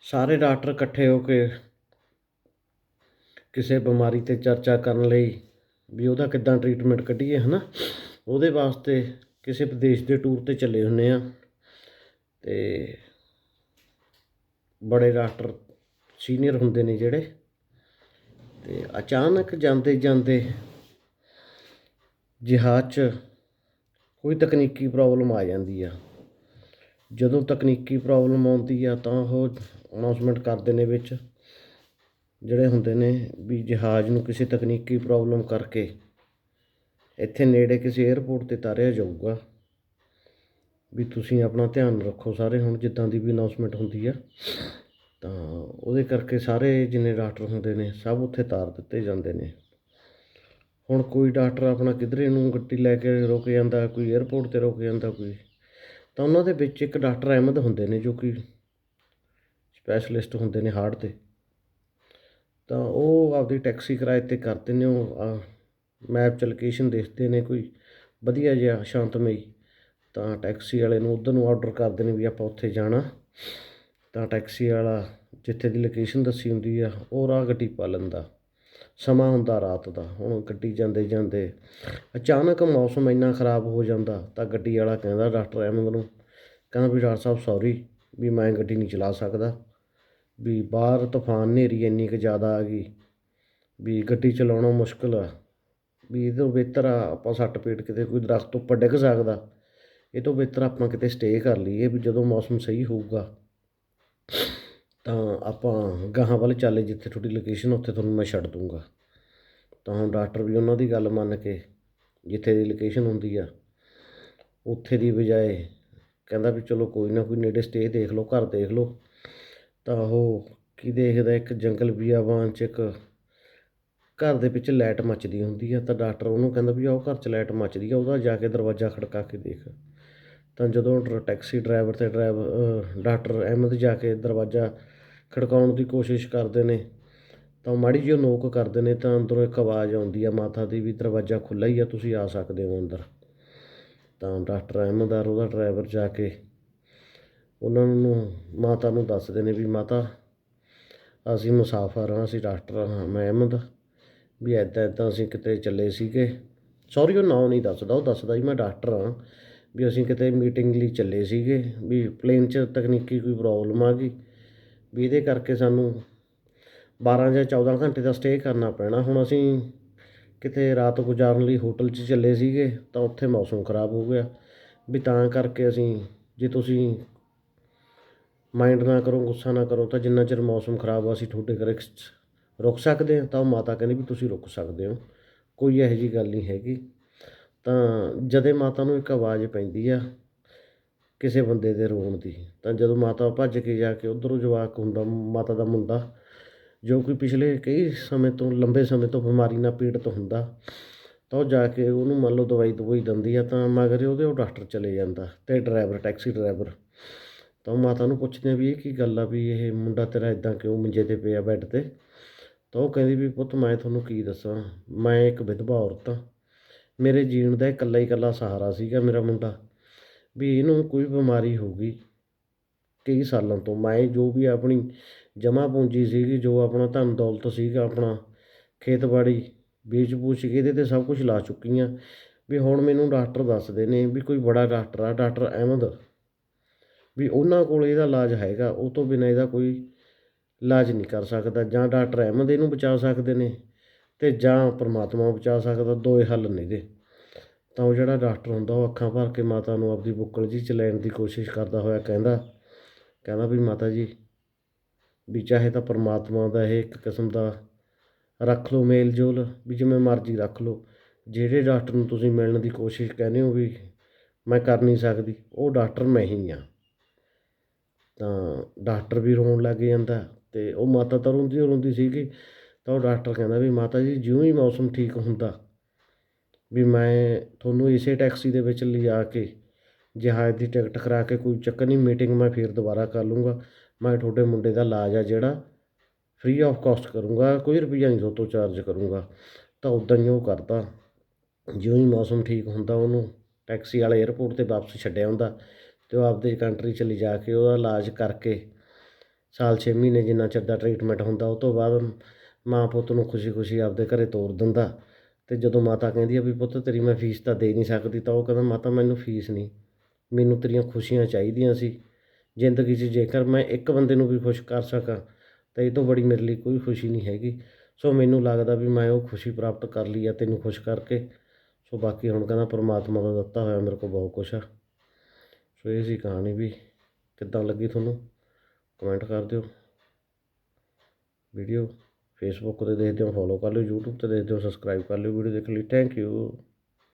ਸਾਰੇ ਡਾਕਟਰ ਇਕੱਠੇ ਹੋ ਕੇ ਕਿਸੇ ਬਿਮਾਰੀ ਤੇ ਚਰਚਾ ਕਰਨ ਲਈ ਵੀ ਉਹਦਾ ਕਿੱਦਾਂ ਟਰੀਟਮੈਂਟ ਕੱਢੀਏ ਹੈ ਨਾ ਉਹਦੇ ਵਾਸਤੇ ਕਿਸੇ ਵਿਦੇਸ਼ ਦੇ ਟੂਰ ਤੇ ਚੱਲੇ ਹੁੰਦੇ ਆ ਅਤੇ ਬੜੇ ਡਾਕਟਰ ਸੀਨੀਅਰ ਹੁੰਦੇ ਨੇ ਜਿਹੜੇ ਤੇ ਅਚਾਨਕ ਜਾਂਦੇ ਜਾਂਦੇ ਜਹਾਜ਼ 'ਚ ਕੋਈ ਤਕਨੀਕੀ ਪ੍ਰੋਬਲਮ ਆ ਜਾਂਦੀ ਆ। ਜਦੋਂ ਤਕਨੀਕੀ ਪ੍ਰੋਬਲਮ ਆਉਂਦੀ ਆ ਤਾਂ ਉਹ ਅਨਾਊਂਸਮੈਂਟ ਕਰਦੇ ਨੇ ਵਿੱਚ। ਜਿਹੜੇ ਹੁੰਦੇ ਨੇ ਵੀ ਜਹਾਜ਼ ਨੂੰ ਕਿਸੇ ਤਕਨੀਕੀ ਪ੍ਰੋਬਲਮ ਕਰਕੇ ਇੱਥੇ ਨੇੜੇ ਕਿਸੇ ਏਅਰਪੋਰਟ ਤੇ ਤਾਰਿਆ ਜਾਊਗਾ। ਵੀ ਤੁਸੀਂ ਆਪਣਾ ਧਿਆਨ ਰੱਖੋ ਸਾਰੇ ਹੁਣ ਜਿੱਦਾਂ ਦੀ ਵੀ ਅਨਾਊਂਸਮੈਂਟ ਹੁੰਦੀ ਆ। ਤਾਂ ਉਹਦੇ ਕਰਕੇ ਸਾਰੇ ਜਿੰਨੇ ਡਾਕਟਰ ਹੁੰਦੇ ਨੇ ਸਭ ਉੱਥੇ ਤਾਰ ਦਿੱਤੇ ਜਾਂਦੇ ਨੇ। ਹੁਣ ਕੋਈ ਡਾਕਟਰ ਆਪਣਾ ਕਿਧਰੇ ਨੂੰ ਗੱਡੀ ਲੈ ਕੇ ਰੁਕ ਜਾਂਦਾ, ਕੋਈ ਏਅਰਪੋਰਟ ਤੇ ਰੁਕ ਜਾਂਦਾ, ਕੋਈ ਤਾਂ ਉਹਨਾਂ ਦੇ ਵਿੱਚ ਇੱਕ ਡਾਕਟਰ ਅਹਿਮਦ ਹੁੰਦੇ ਨੇ ਜੋ ਕਿ ਸਪੈਸ਼ਲਿਸਟ ਹੁੰਦੇ ਨੇ ਹਾਰਟ ਦੇ ਤਾਂ ਉਹ ਆਪਦੀ ਟੈਕਸੀ ਕਿਰਾਏ ਤੇ ਕਰਦੇ ਨੇ, ਉਹ ਮੈਪ 'ਚ ਲੋਕੇਸ਼ਨ ਦੇਖਦੇ ਨੇ ਕੋਈ ਵਧੀਆ ਜਿਹਾ ਸ਼ਾਂਤਮਈ। ਤਾਂ ਟੈਕਸੀ ਵਾਲੇ ਨੂੰ ਉਧਰ ਨੂੰ ਆਰਡਰ ਕਰਦੇ ਨੇ ਵੀ ਆਪਾਂ ਉੱਥੇ ਜਾਣਾ। ਤਾਂ ਟੈਕਸੀ ਵਾਲਾ ਜਿੱਥੇ ਦੀ ਲੋਕੇਸ਼ਨ ਦੱਸੀ ਹੁੰਦੀ ਆ, ਉਹ ਰਾਹ ਗੱਡੀ ਪਾ ਲੈਂਦਾ ਸਮਾਂ ਹੁੰਦਾ ਰਾਤ ਦਾ, ਹੁਣ ਗੱਡੀ ਜਾਂਦੇ ਜਾਂਦੇ ਅਚਾਨਕ ਮੌਸਮ ਇੰਨਾ ਖਰਾਬ ਹੋ ਜਾਂਦਾ ਤਾਂ ਗੱਡੀ ਵਾਲਾ ਕਹਿੰਦਾ, ਡਾਕਟਰ ਅਹਿਮਦ ਨੂੰ ਕਹਿੰਦਾ ਵੀ ਡਾਕਟਰ ਸਾਹਿਬ ਸੌਰੀ ਵੀ ਮੈਂ ਗੱਡੀ ਨਹੀਂ ਚਲਾ ਸਕਦਾ, ਵੀ ਬਾਹਰ ਤੂਫਾਨ ਹਨੇਰੀ ਇੰਨੀ ਕੁ ਜ਼ਿਆਦਾ ਆ ਗਈ, ਵੀ ਗੱਡੀ ਚਲਾਉਣਾ ਮੁਸ਼ਕਲ ਆ, ਵੀ ਇਹ ਤੋਂ ਬਿਹਤਰ ਆ ਆਪਾਂ ਸੱਟ ਪੇਟ ਕਿਤੇ ਕੋਈ ਦਰਖਤ ਉੱਪਰ ਡਿੱਗ ਸਕਦਾ, ਇਹ ਤੋਂ ਬਿਹਤਰ ਆਪਾਂ ਕਿਤੇ ਸਟੇ ਕਰ ਲਈਏ ਵੀ ਜਦੋਂ ਮੌਸਮ ਸਹੀ ਹੋਊਗਾ। ਤਾਂ ਆਪਾਂ ਗਾਹਾਂ ਵੱਲ ਚੱਲੇ ਜਿੱਥੇ ਤੁਹਾਡੀ ਲੋਕੇਸ਼ਨ ਉੱਥੇ ਤੁਹਾਨੂੰ ਮੈਂ ਛੱਡ ਦੂੰਗਾ ਤਾਂ ਹੁਣ ਡਾਕਟਰ ਵੀ ਉਹਨਾਂ ਦੀ ਗੱਲ ਮੰਨ ਕੇ ਜਿੱਥੇ ਦੀ ਲੋਕੇਸ਼ਨ ਹੁੰਦੀ ਆ, ਉੱਥੇ ਦੀ ਬਜਾਏ ਕਹਿੰਦਾ ਵੀ ਚਲੋ ਕੋਈ ਨਾ ਕੋਈ ਨੇੜੇ ਸਟੇ ਦੇਖ ਲਓ, ਘਰ ਦੇਖ ਲਓ। ਤਾਂ ਉਹ ਕੀ ਦੇਖਦਾ, ਇੱਕ ਜੰਗਲ ਬਿਆਬਾਨ 'ਚ ਇੱਕ ਘਰ ਦੇ ਵਿੱਚ ਲਾਈਟ ਮੱਚਦੀ ਹੁੰਦੀ ਆ, ਤਾਂ ਡਾਕਟਰ ਉਹਨੂੰ ਕਹਿੰਦਾ ਵੀ ਉਹ ਘਰ 'ਚ ਲਾਈਟ ਮੱਚਦੀ ਆ, ਉਹਦਾ ਜਾ ਕੇ ਦਰਵਾਜ਼ਾ ਖੜਕਾ ਕੇ ਦੇਖ। ਤਾਂ ਜਦੋਂ ਡਰ- ਟੈਕਸੀ ਡਰਾਈਵਰ ਅਤੇ ਡਰਾਈਵ ਡਾਕਟਰ ਅਹਿਮਦ ਜਾ ਕੇ ਦਰਵਾਜ਼ਾ ਖੜਕਾਉਣ ਦੀ ਕੋਸ਼ਿਸ਼ ਕਰਦੇ ਨੇ, ਤਾਂ ਮਾੜੀ ਜਿਹੀ ਨੋਕ ਕਰਦੇ ਨੇ, ਤਾਂ ਅੰਦਰੋਂ ਇੱਕ ਆਵਾਜ਼ ਆਉਂਦੀ ਆ ਮਾਤਾ ਦੀ ਵੀ ਦਰਵਾਜ਼ਾ ਖੁੱਲ੍ਹਾ ਹੀ ਆ, ਤੁਸੀਂ ਆ ਸਕਦੇ ਹੋ ਅੰਦਰ। ਤਾਂ ਡਾਕਟਰ ਅਹਿਮਦ ਆ ਉਹਦਾ ਡਰਾਈਵਰ ਜਾ ਕੇ ਉਹਨਾਂ ਨੂੰ, ਮਾਤਾ ਨੂੰ ਦੱਸਦੇ ਨੇ ਵੀ ਮਾਤਾ, ਅਸੀਂ ਮੁਸਾਫਰ ਹਾਂ, ਅਸੀਂ ਡਾਕਟਰ ਹਾਂ, ਮੈਂ ਅਹਿਮਦ, ਵੀ ਇੱਦਾਂ ਇੱਦਾਂ ਅਸੀਂ ਕਿਤੇ ਚੱਲੇ ਸੀਗੇ। ਸੌਰੀ ਉਹ ਨਾਂ ਨਹੀਂ ਦੱਸਦਾ, ਉਹ ਦੱਸਦਾ ਜੀ ਮੈਂ ਡਾਕਟਰ ਹਾਂ। ਵੀ ਅਸੀਂ ਕਿਤੇ ਮੀਟਿੰਗ ਲਈ ਚੱਲੇ ਸੀਗੇ, ਵੀ ਪਲੇਨ 'ਚ ਤਕਨੀਕੀ ਕੋਈ ਪ੍ਰੋਬਲਮ ਆ ਗਈ, ਵੀ ਇਹਦੇ ਕਰਕੇ ਸਾਨੂੰ 12 ਜਾਂ 14 ਘੰਟੇ ਦਾ ਸਟੇ ਕਰਨਾ ਪੈਣਾ। ਹੁਣ ਅਸੀਂ ਕਿਤੇ ਰਾਤ ਗੁਜ਼ਾਰਨ ਲਈ ਹੋਟਲ 'ਚ ਚੱਲੇ ਸੀਗੇ, ਤਾਂ ਉੱਥੇ ਮੌਸਮ ਖਰਾਬ ਹੋ ਗਿਆ। ਵੀ ਤਾਂ ਕਰਕੇ ਅਸੀਂ, ਜੇ ਤੁਸੀਂ ਮਾਈਂਡ ਨਾ ਕਰੋ, ਗੁੱਸਾ ਨਾ ਕਰੋ, ਤਾਂ ਜਿੰਨਾ ਚਿਰ ਮੌਸਮ ਖਰਾਬ ਆ ਅਸੀਂ ਤੁਹਾਡੇ ਘਰੇ ਰੁਕ ਸਕਦੇ ਹਾਂ, ਤਾਂ ਉਹ ਮਾਤਾ ਕਹਿੰਦੀ ਵੀ ਤੁਸੀਂ ਰੁਕ ਸਕਦੇ ਹੋ। ਕੋਈ ਇਹੋ ਜਿਹੀ ਗੱਲ ਨਹੀਂ ਹੈਗੀ। ਤਾਂ ਜਦੇ ਮਾਤਾ ਨੂੰ ਇੱਕ ਆਵਾਜ਼ ਪੈਂਦੀ ਆ ਕਿਸੇ ਬੰਦੇ ਦੇ ਰੋਣ ਦੀ, ਤਾਂ ਜਦੋਂ ਮਾਤਾ ਭੱਜ ਕੇ ਜਾ ਕੇ ਉਧਰੋਂ ਜਵਾਕ ਹੁੰਦਾ, ਮਾਤਾ ਦਾ ਮੁੰਡਾ, ਜੋ ਕਿ ਪਿਛਲੇ ਕਈ ਸਮੇਂ ਤੋਂ, ਲੰਬੇ ਸਮੇਂ ਤੋਂ ਬਿਮਾਰੀ ਨਾਲ ਪੀੜਤ ਹੁੰਦਾ, ਤਾਂ ਉਹ ਜਾ ਕੇ ਉਹਨੂੰ ਮੰਨ ਲਓ ਦਵਾਈ ਦਵਾਈ ਦਿੰਦੀ ਆ, ਤਾਂ ਮਗਰ ਉਹਦੇ ਉਹ ਡਾਕਟਰ ਚਲੇ ਜਾਂਦਾ ਤੇ ਡਰਾਈਵਰ, ਟੈਕਸੀ ਡਰਾਈਵਰ। ਤਾਂ ਉਹ ਮਾਤਾ ਨੂੰ ਪੁੱਛਦੇ ਵੀ ਇਹ ਕੀ ਗੱਲ ਆ, ਵੀ ਇਹ ਮੁੰਡਾ ਤੇਰਾ ਇਦਾਂ ਕਿਉਂ ਮੰਜੇ ਤੇ ਪਿਆ ਬੈੱਡ ਤੇ? ਤਾਂ ਉਹ ਕਹਿੰਦੀ ਵੀ ਪੁੱਤ ਮੈਂ ਤੁਹਾਨੂੰ ਕੀ ਦੱਸਾਂ, ਮੈਂ ਇੱਕ ਵਿਧਵਾ ਔਰਤ ਹਾਂ ਮੇਰੇ ਜੀਣ ਦਾ ਇਕੱਲਾ ਹੀ ਇਕੱਲਾ ਸਹਾਰਾ ਸੀਗਾ ਮੇਰਾ ਮੁੰਡਾ, ਵੀ ਇਹਨੂੰ ਕੋਈ ਬਿਮਾਰੀ ਹੋ ਗਈ ਕਈ ਸਾਲਾਂ ਤੋਂ। ਮੈਂ ਜੋ ਵੀ ਆਪਣੀ ਜਮ੍ਹਾਂ ਪੂੰਜੀ ਸੀਗੀ, ਜੋ ਆਪਣਾ ਧਨ ਦੌਲਤ ਸੀਗਾ, ਆਪਣਾ ਖੇਤਬਾੜੀ, ਵੇਚ ਬੂਚ ਕੇ ਇਹਦੇ ਤੇ ਸਭ ਕੁਝ ਲਾ ਚੁੱਕੀ ਹਾਂ ਵੀ ਹੁਣ ਮੈਨੂੰ ਡਾਕਟਰ ਦੱਸਦੇ ਨੇ ਵੀ ਕੋਈ ਬੜਾ ਡਾਕਟਰ ਆ, ਡਾਕਟਰ ਅਹਿਮਦ, ਵੀ ਉਹਨਾਂ ਕੋਲ ਇਹਦਾ ਇਲਾਜ ਹੈਗਾ, ਉਹ ਤੋਂ ਬਿਨਾਂ ਇਹਦਾ ਕੋਈ ਇਲਾਜ ਨਹੀਂ ਕਰ ਸਕਦਾ। ਜਾਂ ਡਾਕਟਰ ਅਹਿਮਦ ਇਹਨੂੰ ਬਚਾ ਸਕਦੇ ਨੇ। ਤੇ ਜਾਂ ਪਰਮਾਤਮਾ ਬਚਾ ਸਕਦਾ, ਦੋਏ ਹੱਲ ਨੇ ਇਹਦੇ। ਤਾਂ ਉਹ ਜਿਹੜਾ ਡਾਕਟਰ ਹੁੰਦਾ, ਉਹ ਅੱਖਾਂ ਭਰ ਕੇ ਮਾਤਾ ਨੂੰ ਆਪਦੀ ਬੁੱਕਲ ਜੀ ਚ ਲੈਣ ਦੀ ਕੋਸ਼ਿਸ਼ ਕਰਦਾ ਹੋਇਆ ਕਹਿੰਦਾ ਕਹਿੰਦਾ ਵੀ ਮਾਤਾ ਜੀ, ਵੀ ਚਾਹੇ ਤਾਂ ਪਰਮਾਤਮਾ ਦਾ ਇਹ ਇੱਕ ਕਿਸਮ ਦਾ ਰੱਖ ਲਓ ਮੇਲ ਜੋਲ ਵੀ ਜਿਵੇਂ ਮਰਜ਼ੀ ਰੱਖ ਲਓ। ਜਿਹੜੇ ਡਾਕਟਰ ਨੂੰ ਤੁਸੀਂ ਮਿਲਣ ਦੀ ਕੋਸ਼ਿਸ਼ ਕਹਿੰਦੇ ਹੋ ਵੀ ਮੈਂ ਕਰ ਨਹੀਂ ਸਕਦੀ, ਉਹ ਡਾਕਟਰ ਮੈਂ ਹੀ ਹਾਂ। ਤਾਂ ਡਾਕਟਰ ਵੀ ਰੋਣ ਲੱਗ ਜਾਂਦਾ ਤੇ ਉਹ ਮਾਤਾ ਤਾਂ ਰੋਂਦੀ ਰੋਂਦੀ ਸੀਗੀ ਤਾਂ ਉਹ ਡਾਕਟਰ ਕਹਿੰਦਾ ਵੀ ਮਾਤਾ ਜੀ, ਜਿਉਂ ਹੀ ਮੌਸਮ ਠੀਕ ਹੁੰਦਾ, ਵੀ ਮੈਂ ਤੁਹਾਨੂੰ ਇਸੇ ਟੈਕਸੀ ਦੇ ਵਿੱਚ ਲਿਜਾ ਕੇ ਜਹਾਜ਼ ਦੀ ਟਿਕਟ ਕਰਾ ਕੇ ਕੋਈ ਚੱਕਰ ਨਹੀਂ, ਮੀਟਿੰਗ ਮੈਂ ਫਿਰ ਦੁਬਾਰਾ ਕਰ ਲੂੰਗਾ। ਮੈਂ ਤੁਹਾਡੇ ਮੁੰਡੇ ਦਾ ਇਲਾਜ ਆ ਜਿਹੜਾ ਫ੍ਰੀ ਆਫ ਕਾਸਟ ਕਰੂੰਗਾ, ਕੋਈ ਰੁਪਈਆ ਨਹੀਂ ਤੁਹਾਡੇ ਤੋਂ ਚਾਰਜ ਕਰੂੰਗਾ। ਤਾਂ ਉਦਾਂ ਹੀ ਉਹ ਕਰਦਾ, ਜਿਉਂ ਹੀ ਮੌਸਮ ਠੀਕ ਹੁੰਦਾ ਉਹਨੂੰ ਟੈਕਸੀ ਵਾਲੇ 에ਅਰਪੋਰਟ ਤੇ ਵਾਪਸ ਛੱਡਿਆ ਹੁੰਦਾ ਤੇ ਉਹ ਆਪਦੇ ਕੰਟਰੀ ਚ ਲਿਜਾ ਕੇ ਉਹਦਾ ਇਲਾਜ ਕਰਕੇ ਸਾਲ 6 ਮਹੀਨੇ ਜਿੰਨਾ ਚਿਰ ਦਾ ਟ੍ਰੀਟਮੈਂਟ ਹੁੰਦਾ, ਉਹ ਤੋਂ ਬਾਅਦ ਮਾਂ ਪੁੱਤ ਨੂੰ ਖੁਸ਼ੀ-ਖੁਸ਼ੀ ਆਪਦੇ ਘਰੇ ਤੋਰ ਦਿੰਦਾ ਤੇ ਜਦੋਂ ਮਾਤਾ ਕਹਿੰਦੀ ਆ ਵੀ ਪੁੱਤ ਤੇਰੀ ਮੈਂ ਫੀਸ ਤਾਂ ਦੇ ਨਹੀਂ ਸਕਦੀ ਤਾਂ ਉਹ ਕਹਿੰਦਾ ਮਾਤਾ ਮੈਨੂੰ ਫੀਸ ਨਹੀਂ, ਮੈਨੂੰ ਤੇਰੀਆਂ ਖੁਸ਼ੀਆਂ ਚਾਹੀਦੀਆਂ ਸੀ। ਜ਼ਿੰਦਗੀ 'ਚ ਜੇਕਰ ਮੈਂ ਇੱਕ ਬੰਦੇ ਨੂੰ ਵੀ ਖੁਸ਼ ਕਰ ਸਕਾਂ ਤਾਂ ਇਹ ਤੋਂ ਬੜੀ ਮੇਰੇ ਲਈ ਕੋਈ ਖੁਸ਼ੀ ਨਹੀਂ ਹੈਗੀ। ਸੋ ਮੈਨੂੰ ਲੱਗਦਾ ਵੀ ਮੈਂ ਉਹ ਖੁਸ਼ੀ ਪ੍ਰਾਪਤ ਕਰ ਲਈ ਆ ਤੈਨੂੰ ਖੁਸ਼ ਕਰਕੇ। ਸੋ ਬਾਕੀ ਹੁਣ ਕਹਿੰਦਾ ਪ੍ਰਮਾਤਮਾ ਦਾ ਦਿੱਤਾ ਹੋਇਆ ਮੇਰੇ ਕੋਲ ਬਹੁਤ ਕੁਛ ਆ। ਸੋ ਇਹ ਸੀ ਕਹਾਣੀ ਵੀ ਕਿੱਦਾਂ ਲੱਗੀ ਤੁਹਾਨੂੰ? ਕਮੈਂਟ ਕਰ ਦਿਓ। ਵੀਡੀਓ ਫੇਸਬੁੱਕ ਤੇ ਦੇਖਦੇ ਹੋ ਫੋਲੋ ਕਰ ਲਿਓ, YouTube ਤੇ ਦੇਖਦੇ ਹੋ ਸਬਸਕ੍ਰਾਈਬ ਕਰ ਲਿਓ ਵੀਡੀਓ ਦੇਖ ਲਈ ਥੈਂਕ ਯੂ